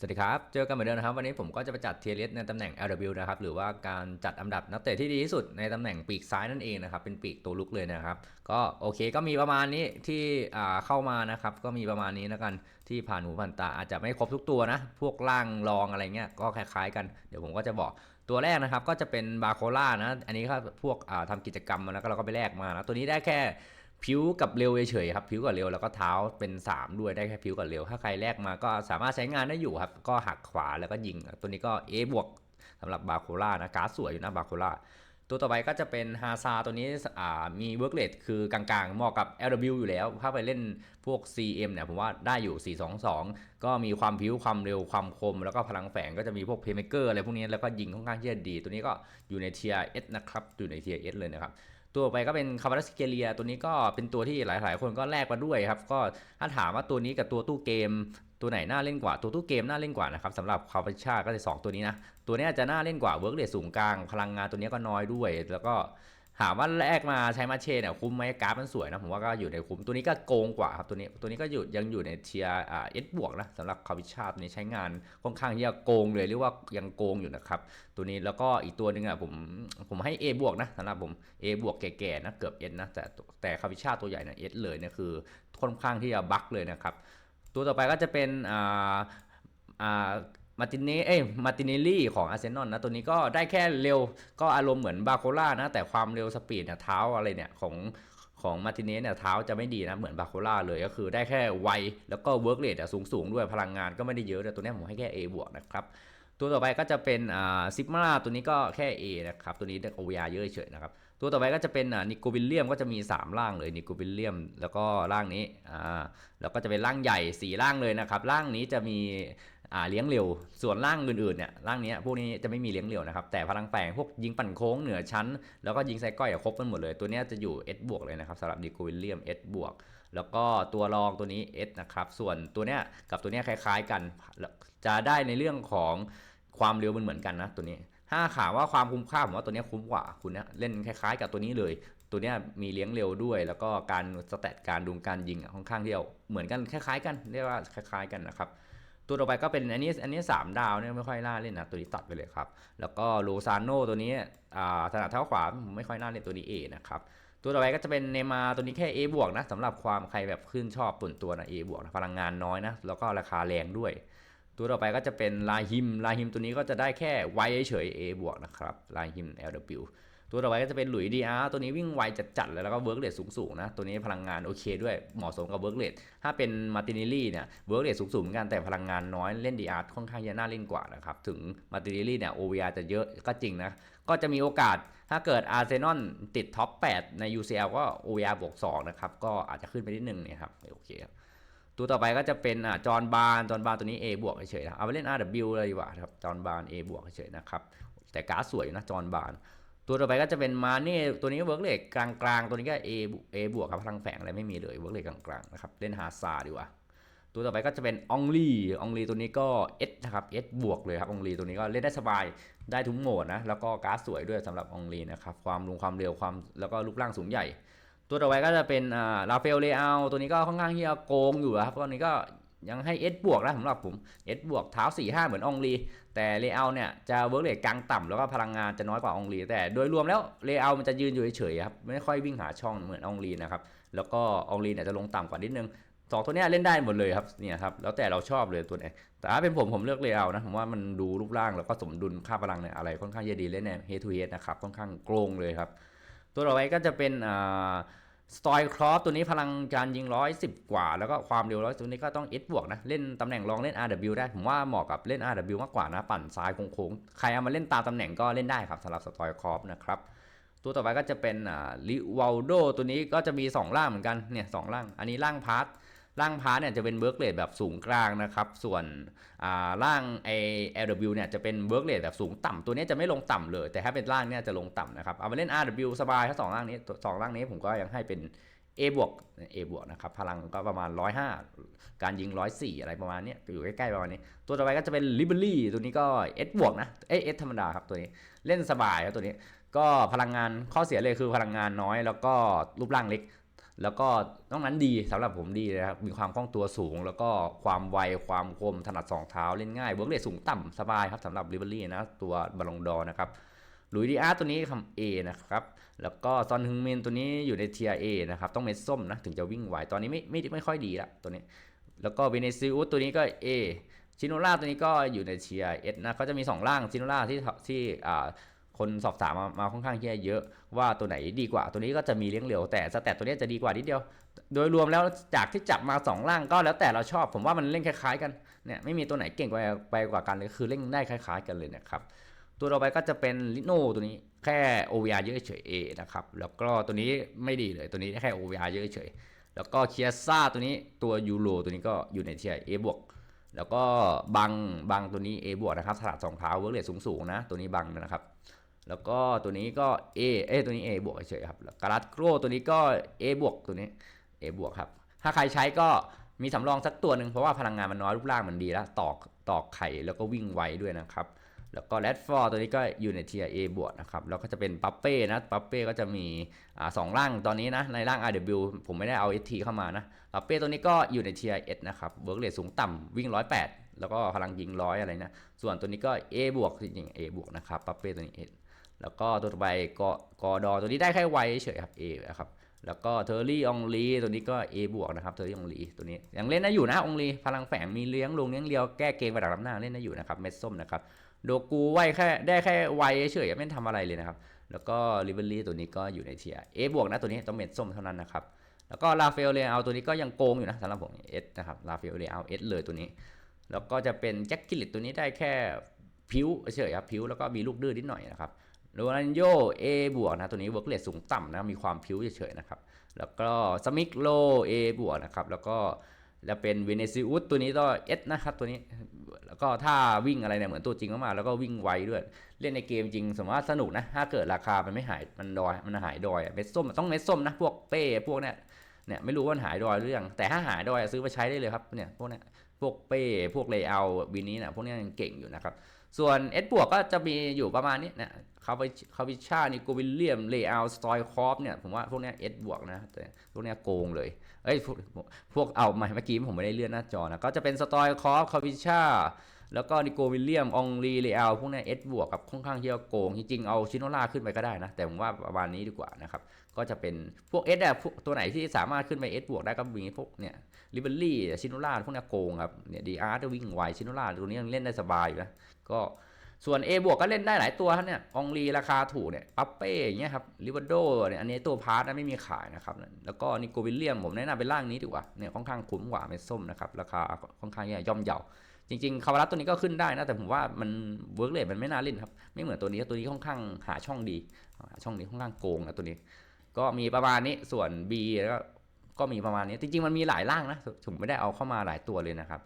สวัสดีครับ เจอกันเหมือนเดิมนะครับ วันนี้ผมก็จะไปจัดเทียร์ลิสในตำแหน่ง LW นะครับ หรือว่าการจัดอันดับนักเตะที่ดีที่สุดในตำแหน่งปีกซ้ายนั่นเองนะครับ เป็นปีกตัวลุกเลยนะครับ ก็โอเคก็มีประมาณนี้ที่เข้ามานะครับ ก็มีประมาณนี้แล้วกันที่ผ่านหูผ่านตาอาจจะไม่ครบทุกตัวนะ พวกล่างรองอะไรเงี้ยก็คล้ายๆกัน เดี๋ยวผมก็จะบอกตัวแรกนะครับก็จะเป็นบาโคล่านะ อันนี้ก็พวกอ่าทำกิจกรรมมาแล้วก็เราก็ไปแลกมานะ ตัวนี้ได้แค่ ผิวกับเร็วเฉยๆครับผิวกับเร็วแล้วก็เท้าเป็น 3 ด้วยได้แค่ผิวกับเร็ว ถ้าใครแลกมาก็สามารถใช้งานได้อยู่ครับ ก็หักขวาแล้วก็ยิง ตัวนี้ก็ A บวกสำหรับบาโคล่านะการ์ดสวยอยู่นะบาโคล่าตัวต่อไปก็จะเป็นฮาซาตัวนี้มีเวิร์กเลทคือกลางๆเหมาะกับ LW อยู่แล้ว ถ้าไปเล่นพวก CM เนี่ยผมว่าได้อยู่ 422 ก็มีความผิวความเร็วความคม แล้วก็พลังแฝงก็จะมีพวกเพย์เมเกอร์อะไรพวกนี้แล้วก็ยิงค่อนข้างที่จะดี ตัวนี้ก็อยู่ในเทียร์เอนะครับ อยู่ในเทียร์เอเลยนะครับตัวไปก็เป็นคาร์บอนสเกเลียตัวนี้ก็เป็นตัวที่หลาย ๆ คนก็แลกมาด้วยครับ ก็ถ้าถามว่าตัวนี้กับตัวตู้เกม ตัวไหนน่าเล่นกว่าตัวตู้เกมน่าเล่นกว่านะครับสำหรับคาร์บอนชาก็จะสองตัวนี้นะตัวนี้จะน่าเล่นกว่าเวิร์กเรทสูงกลาง พลังงานตัวนี้ก็น้อยด้วย แล้วก็ ถามว่าแลกมาใช้มาเชนเนี่ยคุ้มไหมกราฟมันสวยนะผมว่าก็อยู่ในคุ้มตัวนี้ก็โกงกว่าครับตัวนี้ตัวนี้ก็อยู่ยังอยู่ในเทียร์เอสบวกนะสำหรับคาร์บิชาตัวนี้ใช้งานค่อนข้างที่จะโกงเลยเรียกว่ายังโกงอยู่นะครับตัวนี้แล้วก็อีกตัวหนึ่งอะผมผมให้ A บวกนะสำหรับผม A บวกแก่ๆนะเกือบ S นะแต่แต่คาวิชาตัวใหญ่นะ S เลยเนี่ยคือค่อนข้างที่จะบั๊กเลยนะครับตัวต่อไปก็จะเป็นอ่าอ่า มาติเนเอ้ยมาติเนลลี่ของอาร์เซนอลนะตัวนี้ก็ได้แค่เร็วก็อารมณ์เหมือนบาโคล่านะแต่ความเร็วสปีดเนี่ยเท้าอะไรเนี่ยของของมาติเนสเนี่ยเท้าจะไม่ดีนะเหมือนบาโคล่าเลยก็คือได้แค่ไวแล้วก็เวิร์กเรทสูงสูงๆด้วยพลังงานก็ไม่ได้เยอะแต่ตัวนี้ผมให้แค่ A บวกนะครับตัวต่อไปก็จะเป็นอ่าซิกมาตัวนี้ก็แค่ A นะครับตัวนี้ได้ OVR เยอะเฉยๆนะครับตัวต่อไปก็จะเป็นอ่านิโควิลเลียมก็จะมี 3 ร่างเลยนิโควิลเลียมแล้วก็ร่างนี้อ่าแล้วก็จะเป็นร่างใหญ่ 4 ร่างเลยนะครับร่างนี้จะมี อ่าเลี้ยงเร็ว ส่วนร่างอื่นๆเนี่ยร่างนี้พวกนี้จะไม่มีเลี้ยงเร็วนะครับ แต่พลังแฝงพวกยิงปั่นโค้งเหนือชั้น แล้วก็ยิงไซก้อยครบกันหมดเลย ตัวนี้จะอยู่ S บวกเลยนะครับสำหรับนิโควิลเลียม S บวก แล้วก็ตัวรองตัวนี้ S นะครับ ส่วนตัวเนี้ยกับตัวเนี้ยคล้ายๆกัน จะได้ในเรื่องของความเร็วมันเหมือนกันนะตัวนี้ ถ้าถามว่าความคุ้มค่าผมว่าตัวนี้คุ้มกว่า คุณเนี่ยเล่นคล้ายๆ กับตัวนี้เลย ตัวนี้มีเลี้ยงเร็วด้วย แล้วก็การสแตทการดูการยิงค่อนข้างที่จะเหมือนกันคล้ายๆ กันเรียกว่าคล้าย ๆกันนะครับ ตัวต่อไปก็เป็นอันนี้อันนี้สามดาวเนี่ยไม่ค่อยน่าเล่นนะตัวนี้ตัดไปเลยครับ แล้วก็โลซานโนตัวนี้อ่าถนัดเท้าขวาไม่ค่อยน่าเล่นตัวนี้เอนะครับตัวต่อไปก็จะเป็นเนมาตัวนี้แค่ A บวกนะสำหรับความใครแบบขึ้นชอบส่วนตัวนะ A บวกนะพลังงานน้อยนะแล้วก็ราคาแรงด้วย ตัวต่อไปก็จะเป็นลาฮิมลาฮิมตัวนี้ก็จะได้แค่ไวเฉย A บวกนะครับลาฮิม LW ตัวต่อไปก็จะเป็นหลุยดีอาร์ตัวนี้วิ่งไวจัดๆเลยแล้วก็เวิร์กเรทสูงๆนะตัวนี้พลังงานโอเคด้วยเหมาะสมกับเวิร์กเรทถ้าเป็นมาตินลลี่เนี่ยเวิร์กเรทสูงๆเหมือนกันแต่พลังงานน้อยเล่นดีอาร์ค่อนข้างจะน่าเล่นกว่านะครับถึงมาตินลลี่เนี่ย OVR จะเยอะก็จริงนะก็จะมีโอกาสถ้าเกิดอาร์เซนอลติดท็อป 8 ใน UCL ก็ OVR บวก2นะครับก็อาจจะขึ้นไปนิดนึงเนี่ยครับโอเคครับตัวต่อไปก็จะเป็นอ่าจอห์นบาร์จอห์นบาร์ตัวนี้ A บวกเฉยๆนะเอาไปเล่น RW เลยดีกว่าครับจอห์นบาร์ A บวกเฉยๆนะครับแต่การ์ดสวยนะจอห์นบาร์ ตัวต่อไปก็จะเป็นมาเน่ตัวนี้เวิร์กเลกกลางๆ ตัวนี้ก็ A บวก A บวกครับพลังแฝงอะไรไม่มีเลยเวิร์กเลกกลางๆนะครับเล่นฮาซาดีกว่าตัวต่อไปก็จะเป็นองลีองลีตัวนี้ก็ S นะครับ S บวกเลยครับองลีตัวนี้ก็เล่นได้สบายได้ทุกโหมดนะแล้วก็การ์ดสวยด้วยสำหรับองลีนะครับความรุงความเร็วความแล้วก็รูปร่างสูงใหญ่ ตัวต่อไปก็จะเป็นอ่าราฟลเลอาตัวนี้ก็ค่อนข้างที่จะโกงอยู่ครับตัวนี้ก็ ยังให้ S บวกนะสำหรับผม S บวกเท้า 4 5 เหมือนองลี แต่เลเยอร์เนี่ยจะเวิร์กเลทกลางต่ำแล้วก็พลังงานจะน้อยกว่าองลี แต่โดยรวมแล้วเลเยอร์มันจะยืนอยู่เฉยๆครับไม่ค่อยวิ่งหาช่องเหมือนองลีนะครับแล้วก็องลีเนี่ยจะลงต่ำกว่านิดนึงสองตัวเนี้ยเล่นได้หมดเลยครับเนี่ยครับแล้วแต่เราชอบเลยตัวไหนแต่ถ้าเป็นผมผมเลือกเลเยอร์นะผมว่ามันดูรูปร่างแล้วก็สมดุลค่าพลังเนี่ยอะไรค่อนข้างจะดีเล่นเนี่ยเฮทูเฮดนะครับค่อนข้างโกงเลยครับตัวต่อไปก็จะเป็นอ่า สตอยครอฟตัวนี้พลังการยิงร้อยสิบกว่า แล้วก็ความเร็วร้อยตัวนี้ก็ต้อง S บวกนะ เล่นตำแหน่งรองเล่น RW ได้ ผมว่าเหมาะกับเล่น RW มากกว่านะ ปั่นซ้ายโค้งๆ ใครเอามาเล่นตามตำแหน่งก็เล่นได้ครับสำหรับสตอยครอฟนะครับ ตัวต่อไปก็จะเป็นลิวาลโดตัวนี้ก็จะมี 2 ร่างเหมือนกันเนี่ยสองร่าง อันนี้ร่างพาร์ท ร่างพาร์เนี่ยจะเป็นเบิร์กเรทแบบสูงกลางนะครับ ส่วนอ่าร่างไอ LW เนี่ยจะเป็นเบิร์กเรทแบบสูงต่ำตัวนี้จะไม่ลงต่ำเลย แต่ถ้าเป็นร่างเนี่ยจะลงต่ำนะครับ เอามาเล่น RW สบายทั้งสองร่างนี้สองร่างนี้ผมก็ยังให้เป็น A บวก A บวกนะครับ พลังก็ประมาณ 105 การยิง 104 อะไรประมาณนี้อยู่ใกล้ๆประมาณนี้ ตัวต่อไปก็จะเป็น l i b e r y ตัวนี้ก็ S บวกนะ เอ้ S ธรรมดาครับตัวนี้ เล่นสบายครับตัวนี้ ก็พลังงานข้อเสียเลยคือพลังงานน้อยแล้วก็รูปร่างเล็ก แล้วก็นอกนั้นดีสำหรับผมดีเลยครับ มีความคล่องตัวสูง แล้วก็ความไว ความคม ถนัดสองเท้าเล่นง่ายเวิร์กเรทสูงต่ำสบายครับสำหรับลิเบอรี่นะ ตัวบอลงดอร์นะครับลุยดีอาร์ตัวนี้คำ A นะครับ แล้วก็ซอนฮึงมินตัวนี้อยู่ในเทีย A นะครับ ต้องเม็ดส้มนะ ถึงจะวิ่งไหว ตอนนี้ไม่ไม่ไม่ค่อยดีละตัวนี้ แล้วก็เวเนซิอุสตัวนี้ก็ A ชิโนล่าตัวนี้ก็อยู่ในเทีย S นะเขาจะมี2ร่างชิโนล่าที่ที่อ่า คนสอบถามมามาค่อนข้างที่เยอะว่าตัวไหนดีกว่า ตัวนี้ก็จะมีเลี้ยงเหลวแต่สแตทตัวนี้จะดีกว่านิดเดียว โดยรวมแล้วจากที่จับมาสองร่างก็แล้วแต่เราชอบ ผมว่ามันเล่นคล้ายๆกันเนี่ยไม่มีตัวไหนเก่งไปไปกว่ากันเลยคือเล่นได้คล้ายๆกันเลยนะครับตัวต่อไปก็จะเป็นลิโนตัวนี้แค่ OVR เยอะเฉย A นะครับแล้วก็ตัวนี้ไม่ดีเลยตัวนี้แค่ OVR เยอะเฉยแล้วก็เคียซ่าตัวนี้ตัวยูโรตัวนี้ก็อยู่ในเทีย A บวกแล้วก็บังบังตัวนี้ A บวกนะครับถนัดสองเท้าเวิร์กเรทสูงๆนะตัวนี้บังนะครับ แล้วก็ตัวนี้ก็ A เอ้ตัวนี้ A บวกเฉยครับการัดโกรตัวนี้ก็ A บวกตัวนี้ A บวกครับ ถ้าใครใช้ก็มีสำรองสักตัวหนึ่งเพราะว่าพลังงานมันน้อยรูปร่างมันดีแล้วตอกตอกไข่แล้วก็วิ่งไวด้วยนะครับ แล้วก็แรดฟอร์ตัวนี้ก็อยู่ในเทีย A บวกนะครับ แล้วก็จะเป็นปัปเป้นะปัปเป้ก็จะมีอ่าสองร่างตอนนี้นะ ในร่าง RW ผมไม่ได้เอา ST เข้ามานะปัปเป้ตัวนี้ก็อยู่ในเทีย S นะครับเวิร์กเรทสูงต่ำวิ่ง 108 แล้วก็พลังยิงร้อยอะไรนะ ส่วนตัวนี้ก็ A บวกจริงๆ A บวกนะครับปัปเป้ตัวนี้ S แล้วก็ตัวต่อไปกกอดอตัวนี้ได้แค่ไวเฉยครับ A นะครับแล้วก็เทอร์รี่องลีตัวนี้ก็ A บวกนะครับเทอร์รี่องลีตัวนี้ยังเล่นได้อยู่นะองลีพลังแฝงมีเลี้ยงลงเลี้ยงเลียวแก้เกมระดับล้ำหน้าเล่นได้อยู่นะครับเม็ดส้มนะครับโดกูไวแค่ได้แค่ไวเฉยไม่ทำอะไรเลยนะครับแล้วก็ลิเวอรี่ตัวนี้ก็อยู่ในเทีย A บวกนะตัวนี้ต้องเม็ดส้มเท่านั้นนะครับแล้วก็ลาเฟลเลเอาตัวนี้ก็ยังโกงอยู่นะสำหรับผมเอสนะครับลาเฟลเลเอาเอสเลยตัวนี้ แล้วก็จะเป็นแจ็คกิลิตตัวนี้ได้แค่ผิวเฉยครับผิวแล้วก็มีลูกดื้อนิดหน่อยนะครับ โรนันโย A บวกนะตัวนี้เวิร์กเรทสูงต่ำนะมีความพิ้วเฉยๆนะครับ แล้วก็สมิกโล A บวกนะครับ แล้วก็จะเป็นเวเนซิอุสตัวนี้ก็ S นะครับตัวนี้แล้วก็ถ้าวิ่งอะไรเนี่ยเหมือนตัวจริงมากๆแล้วก็วิ่งไวด้วย เล่นในเกมจริงสมมติว่าสนุกนะ ถ้าเกิดราคามันไม่หายมันดอยมันหายดอยเม็ดส้มต้องเม็ดส้มนะพวกเป้พวกเนี้ยเนี่ยไม่รู้ว่ามันหายดอยหรือยังแต่ถ้าหายดอยซื้อไปใช้ได้เลยครับเนี่ยพวกเนี้ย พวกเป้ พวกเลเยอร์วินนี้นะพวกนี้ยังเก่งอยู่นะครับ ส่วน S บวกก็จะมีอยู่ประมาณนี้นะคาวิคาวิชานิโกวิลเลียม เลอาสตอยคอฟเนี่ย ผมว่าพวกนี้ S บวกนะ แต่พวกนี้โกงเลย เอ้ย พวกพวกเอาใหม่เมื่อกี้ผมไม่ได้เลื่อนหน้าจอนะ ก็จะเป็นสตอยคอฟคาวิชา แล้วก็นิโกวิลเลียม องรีเลอาพวกนี้ย S บวกกับค่อนข้างที่จะโกง จริงๆ เอาชิโนล่าขึ้นไปก็ได้นะ แต่ผมว่าประมาณนี้ดีกว่านะครับ ก็จะเป็นพวก S อะพวกตัวไหนที่สามารถขึ้นไป S บวกได้ก็มีพวกเนี่ยลิเบอรี่ชิโนล่าพวกนี้โกงครับ เนี่ยดีอาร์จะวิ่งไวชิโนล่าตัวนี้ยังเล่นได้สบายอยู่นะ ก็ส่วน A บวกก็เล่นได้หลายตัวครับเนี่ยองรีราคาถูกเนี่ยปัปเป้อย่างเงี้ยครับลิเวอร์โดเนี่ยอันนี้ตัวพาร์ทนะไม่มีขายนะครับ แล้วก็นิโกวิลเลียมผมแนะนำเป็นร่างนี้ดีกว่าเนี่ยค่อนข้างคุ้มกว่าเม็ดส้มนะครับ ราคาค่อนข้างย่อมเยา จริงๆคาวารัสตัวนี้ก็ขึ้นได้นะ แต่ผมว่ามันเวิร์กเลทมันไม่น่าเล่นครับ ไม่เหมือนตัวนี้ตัวนี้ค่อนข้างหาช่องดีหาช่องนี้ค่อนข้างโกงนะตัวนี้ ก็มีประมาณนี้ส่วน B แล้วก็ก็มีประมาณนี้ จริงๆ มันมีหลายร่างนะผมไม่ได้เอาเข้ามาหลายตัวเลยนะครับ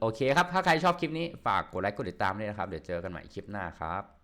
โอเคครับ ถ้าใครชอบคลิปนี้ฝากกดไลค์กดติดตามด้วยนะครับ เดี๋ยวเจอกันใหม่คลิปหน้าครับ